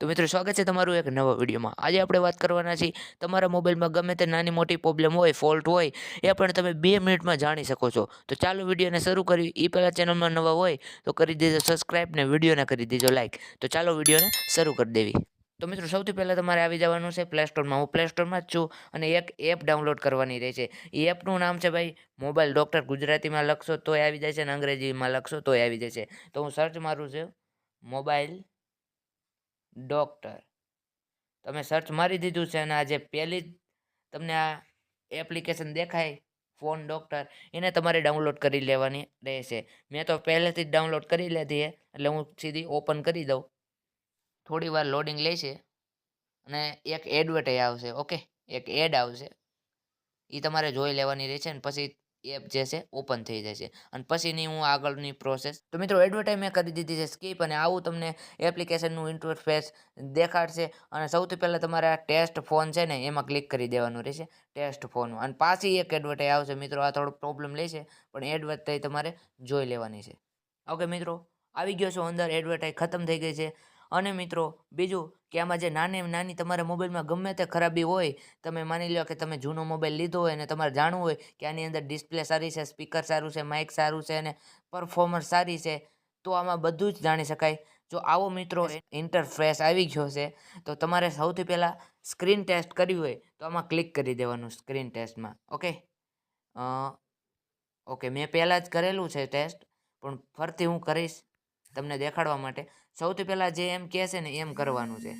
તો મિત્રો, સ્વાગત છે તમારું એક નવા વિડીયોમાં. આજે આપણે વાત કરવાના છીએ, તમારા મોબાઈલમાં ગમે તે નાની મોટી પ્રોબ્લેમ હોય ફોલ્ટ હોય, એ પણ તમે બે મિનિટમાં જાણી શકો છો. તો ચાલો વિડીયોને શરૂ કરી એ પહેલાં ચેનલમાં નવા હોય, તો કરી દેજો સબસ્ક્રાઈબ ને વિડીયોને કરી દેજો લાઇક તો ચાલો વિડીયોને શરૂ કરી દેવી. તો મિત્રો, સૌથી પહેલાં તમારે આવી જવાનું છે પ્લે સ્ટોરમાં હું પ્લે સ્ટોરમાં જ છું અને એક એપ ડાઉનલોડ કરવાની રહે છે. એ એપનું નામ છે ભાઈ મોબાઈલ ડૉક્ટર ગુજરાતીમાં લખશો તોય આવી જાય છે અને અંગ્રેજીમાં લખશો તોય આવી જાય છે. તો હું સર્ચ મારું છું મોબાઈલ ડૉક્ટર. તમે સર્ચ મારી દીધું છે અને આ જે પહેલી તમને આ એપ્લિકેશન દેખાય ફોન ડૉક્ટર, એને તમારે ડાઉનલોડ કરી લેવાની રહેશે. મેં તો પહેલેથી જ ડાઉનલોડ કરી લીધી એટલે હું સીધી ઓપન કરી દઉં. થોડી વાર લોડિંગ લેશે અને એક એડવર્ટાઈ આવશે ઓકે એક એડ આવશે. એ તમારે જોઈ લેવાની રહેશે ને પછી એપ જે છે, ઓપન થઈ જશે અને પછીની હું આગળની પ્રોસેસ તો મિત્રો એડવર્ટાઈઝ મેં કરી દીધી છે સ્કીપ અને આવું તમને એપ્લિકેશનનું ઇન્ટરફેસ દેખાડશે. અને સૌથી પહેલાં તમારે ટેસ્ટ ફોન છે ને, એમાં ક્લિક કરી દેવાનું રહેશે ટેસ્ટ ફોન અને પાછી એક એડવર્ટાઈઝ આવશે, મિત્રો આ થોડો પ્રોબ્લેમ લેશે, પણ એડવર્ટાઈઝ તમારે જોઈ લેવાની છે. ઓકે મિત્રો, આવી ગયો છો અંદર એડવર્ટાઈઝ ખતમ થઈ ગઈ છે. અને મિત્રો બીજું કે આમાં જે નાની નાની તમારા મોબાઈલમાં ગમે તે ખરાબી હોય તમે માની લો કે તમે જૂનો મોબાઈલ લીધો હોય અને તમારે જાણવું હોય કે આની અંદર ડિસ્પ્લે સારી છે સ્પીકર સારું છે માઇક સારું છે અને પરફોર્મન્સ સારી છે તો આમાં બધું જ જાણી શકાય. જો આવો મિત્રો ઇન્ટરફેસ આવી ગયો છે તો તમારે સૌથી પહેલાં સ્ક્રીન ટેસ્ટ કરવી હોય તો આમાં ક્લિક કરી દેવાનું સ્ક્રીન ટેસ્ટમાં ઓકે ઓકે મેં પહેલાં જ કરેલું છે ટેસ્ટ પણ ફરતી હું કરીશ તમને દેખાડવા માટે. સૌથી પહેલાં જે એમ કહે છે ને, એમ કરવાનું છે.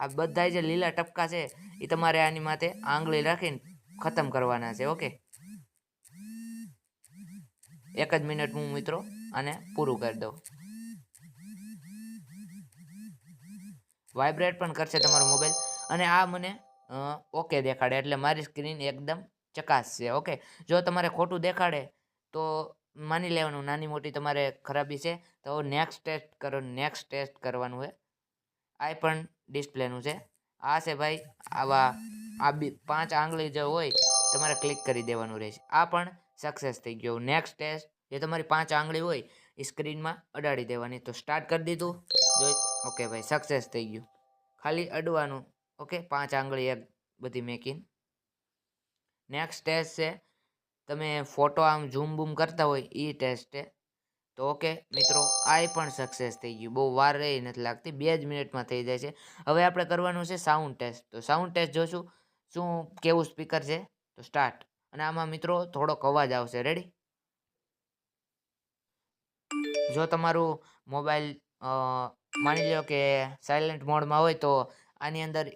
આ બધા જે લીલા ટપકા છે એ તમારે આની માથે આંગળી રાખીને ખતમ કરવાના છે, ઓકે? એક જ મિનિટ હું, મિત્રો, આને પૂરું કરી દઉં. વાઇબ્રેટ પણ કરશે તમારો મોબાઈલ અને આ મને ઓકે દેખાડે, એટલે મારી સ્ક્રીન એકદમ ચકાસ છે ઓકે? જો તમારે ખોટું દેખાડે, તો માની લેવાનું, નાની મોટી તમારે ખરાબી છે, તો નેક્સ્ટ ટેસ્ટ કરો નેક્સ્ટ ટેસ્ટ કરવાનું છે આ પણ ડિસ્પ્લેનું છે. આ છે ભાઈ, આવા, આ બી, પાંચ આંગળી જે હોય, તમારે ક્લિક કરી દેવાનું રહેશે. આ પણ સક્સેસ થઈ ગયો. નેક્સ્ટ ટેસ્ટ જે તમારી પાંચ આંગળી હોય, એ સ્ક્રીનમાં અડાડી દેવાની. તો સ્ટાર્ટ કરી દીધું. જોઈ ઓકે ભાઈ સક્સેસ થઈ ગયું. ખાલી અડવાનું ઓકે પાંચ આંગળી એક બધી મેકિંગ નેક્સ્ટ ટેસ્ટ છે તમે ફોટો આમ ઝૂમ બૂમ કરતા હોય એ ટેસ્ટ છે. તો ઓકે, મિત્રો આ પણ સક્સેસ થઈ ગયું. બહુ વાર રહી નથી લાગતી, બે જ મિનિટમાં થઈ જાય છે. હવે આપણે કરવાનું છે સાઉન્ડ ટેસ્ટ તો સાઉન્ડ ટેસ્ટ જોશું, શું, કેવું સ્પીકર છે? તો સ્ટાર્ટ અને આમાં મિત્રો થોડોક અવાજ આવશે. રેડી જો તમારું મોબાઈલ માની લો કે સાયલેન્ટ મોડમાં હોય તો આની અંદર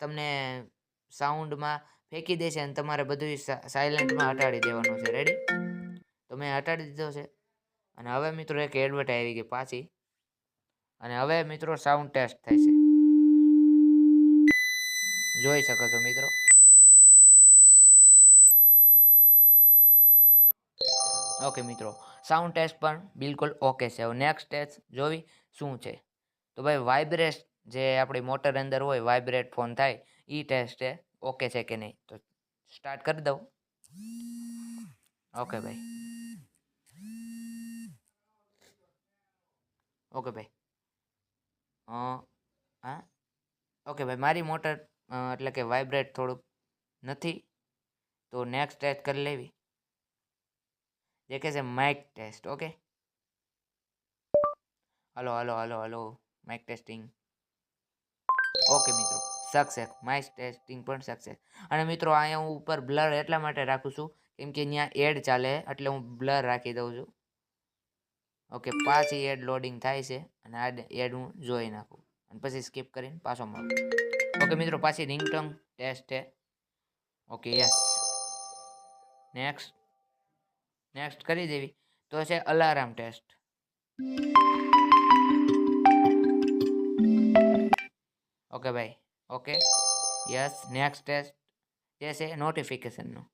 તમને સાઉન્ડમાં ફેંકી દેશે અને તમારે બધું સાયલેન્ટમાં હટાડી દેવાનું છે. રેડી તો મેં હટાડી દીધો છે. અને હવે મિત્રો એક એડવર્ટ આવી ગઈ પાછી. અને હવે મિત્રો સાઉન્ડ ટેસ્ટ થાય છે. જોઈ શકો છો મિત્રો. ઓકે મિત્રો સાઉન્ડ ટેસ્ટ પણ બિલકુલ ઓકે છે. હવે નેક્સ્ટ ટેસ્ટ જોવી શું છે? તો ભાઈ વાઇબ્રેટ જે આપણી મોટર અંદર હોય વાઇબ્રેટ ફોન થાય એ ટેસ્ટ છે. ઓકે છે કે નહીં? તો સ્ટાર્ટ કરી દઉં. ઓકે ભાઈ. ઓકે ભાઈ. હા ઓકે ભાઈ, મારી મોટર એટલે કે વાઇબ્રેટ થોડુંક નથી, તો નેક્સ્ટ ટેસ્ટ કરી લેવી. જે કે છે mike test okay? Hello hello hello hello mike testing okay મિત્રો. સક્સેસ માય ટેસ્ટિંગ પણ સક્સેસ અને મિત્રો, અહીંયા હું ઉપર બ્લર એટલા માટે રાખું છું, કેમ કે અહીંયા એડ ચાલે, એટલે હું બ્લર રાખી દઉં છું. ઓકે, પાછી એડ લોડિંગ થાય છે, અને આ એડ હું જોઈ નાખું. અને પછી સ્કીપ કરીને પાછો મળું ઓકે, મિત્રો, પાછી રિંગટોન ટેસ્ટ છે. Okay, yes. નેક્સ્ટ. નેક્સ્ટ કરી દેવી. તો છે અલાર્મ ટેસ્ટ. ઓકે ભાઈ ઓકે યસ નેક્સ્ટ ટેસ્ટ જે છે નોટિફિકેશનનું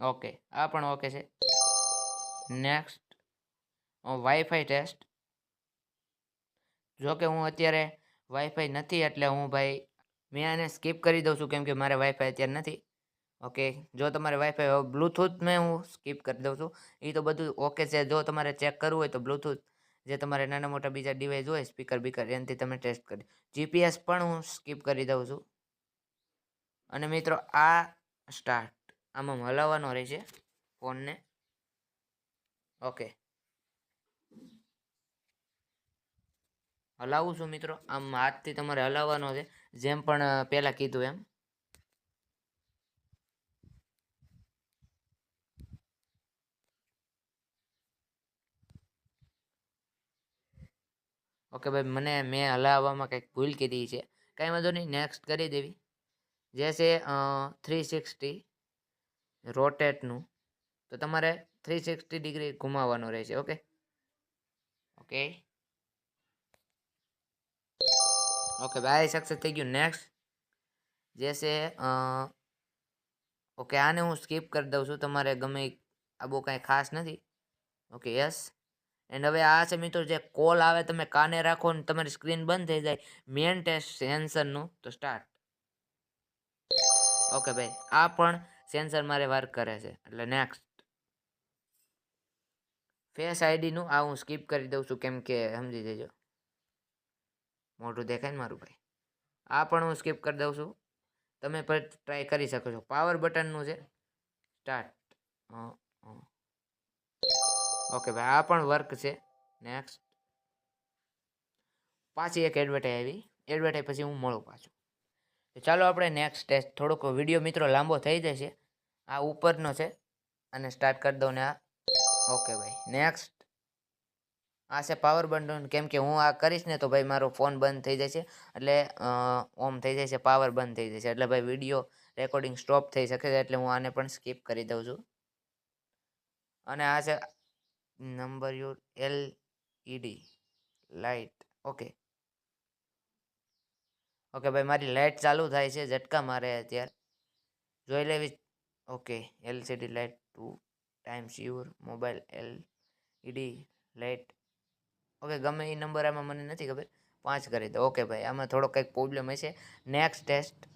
ઓકે આ પણ ઓકે છે. નેક્સ્ટ વાઈફાઈ ટેસ્ટ જો કે હું અત્યારે વાઈફાઈ નથી એટલે હું ભાઈ, મેં આને સ્કીપ કરી દઉં છું કેમ કે મારે વાઈફાઈ અત્યારે નથી. ઓકે જો તમારે વાઈફાઈ બ્લૂટૂથ મેં હું સ્કીપ કરી દઉં છું. એ તો બધું ઓકે છે. જો તમારે ચેક કરવું હોય તો બ્લૂટૂથ જે તમારે નાના મોટા બીજા ડિવાઇસ હોય સ્પીકર બીકર એનાથી તમે ટેસ્ટ કરી જીપીએસ પણ હું સ્કીપ કરી દઉં છું. અને મિત્રો, આ સ્ટાર્ટ આમાં હલાવવાનો રહેશે ફોનને. ઓકે હલાવું છું મિત્રો. આમ હાથથી તમારે હલાવવાનો છે. જેમ પણ પહેલાં કીધું એમ. ઓકે ભાઈ, મને મેં હલાવવામાં કંઈક ભૂલ કીધી છે. કાંઈ વાંધો નહીં નેક્સ્ટ કરી દેવી. જે છે થ્રી સિક્સટી રોટેટનું તો તમારે થ્રી સિક્સટી ડિગ્રી ઘુમાવવાનું રહેશે, ઓકે? ઓકે. ઓકે ભાઈ સક્સેસ થઈ ગયું. નેક્સ્ટ જે છે ઓકે, આને હું સ્કીપ કરી દઉં છું. તમારે ગમે આ બહુ કાંઈ ખાસ નથી. ઓકે યસ એન્ડ હવે આ છે મિત્રો જે કોલ આવે, તમે કાને રાખો ને તમારી સ્ક્રીન બંધ થઈ જાય મેન ટેસ્ટ સેન્સરનું તો સ્ટાર્ટ ઓકે ભાઈ, આ પણ સેન્સર મારે વર્ક કરે છે. એટલે નેક્સ્ટ ફેસ આઈડીનું આ હું સ્કીપ કરી દઉં છું, કેમ કે સમજી જજો. મોટું દેખાય ને મારું ભાઈ? આ પણ હું સ્કીપ કરી દઉં છું. તમે પણ ટ્રાય કરી શકો છો. પાવર બટનનું છે. સ્ટાર્ટ ઓકે ભાઈ આ પણ વર્ક છે. નેક્સ્ટ પાછી એક એડવર્ટાઈ આવી. એડવર્ટાઈ પછી હું મળું પાછું. તો ચાલો આપણે નેક્સ્ટ ટેસ્ટ થોડોક વીડિયો મિત્રો લાંબો થઈ જશે. આ ઉપરનો છે. અને સ્ટાર્ટ કરી દઉં ને આ. ઓકે ભાઈ. નેક્સ્ટ આ છે પાવર બંધ કેમ કે હું આ કરીશ ને તો ભાઈ મારો ફોન બંધ થઈ જશે. એટલે ઓમ થઈ જશે પાવર બંધ થઈ જશે. એટલે ભાઈ વીડિયો રેકોર્ડિંગ સ્ટોપ થઈ શકે છે. એટલે હું આને પણ સ્કીપ કરી દઉં છું. અને આ છે number your LED light okay okay ભાઈ, મારી લાઇટ ચાલુ થાય છે, ઝટકા મારે અત્યારે. જોઈ લેવી. Okay LCD light two times your mobile LED light okay ગમે એ નંબર આમાં મને નથી ખબર. પાંચ કરી દો. ઓકે ભાઈ, આમાં થોડો કંઈક પ્રોબ્લેમ હશે. નેક્સ્ટ ટેસ્ટ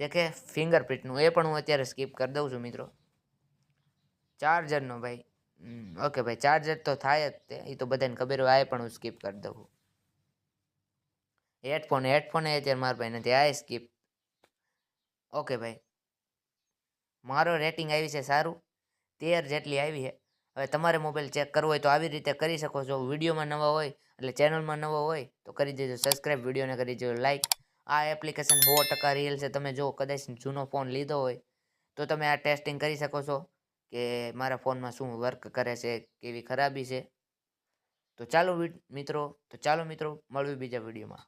જે કે ફિંગરપ્રિન્ટનું એ પણ હું અત્યારે સ્કીપ કરી દઉં છું, મિત્રો. ચાર્જરનો ભાઈ. ઓકે ભાઈ ચાર્જર તો થાય જ તે. એ તો બધાને ખબર હોય પણ હું સ્કીપ કરી દઉં. હેડફોન હેડફોન એ અત્યારે મારા ભાઈ નથી, આ સ્કીપ ઓકે ભાઈ. મારો રેટિંગ આવી છે સારું. તેર જેટલી આવી છે. હવે તમારે મોબાઈલ ચેક કરવો હોય તો આવી રીતે કરી શકો છો. વિડીયોમાં નવા હોય, એટલે ચેનલમાં નવા હોય, તો કરી દેજો. સબસ્ક્રાઈબ વિડીયોને કરી દેજો. લાઈક આ એપ્લિકેશન સો ટકા રિયલ છે. તમે જો કદાચ જૂનો ફોન લીધો હોય, તો તમે આ ટેસ્ટિંગ કરી શકો છો. કે મારા ફોનમાં શું વર્ક કરે છે, કેવી ખરાબી છે. તો ચાલો મિત્રો, તો ચાલો મિત્રો મળવી બીજા વિડીયોમાં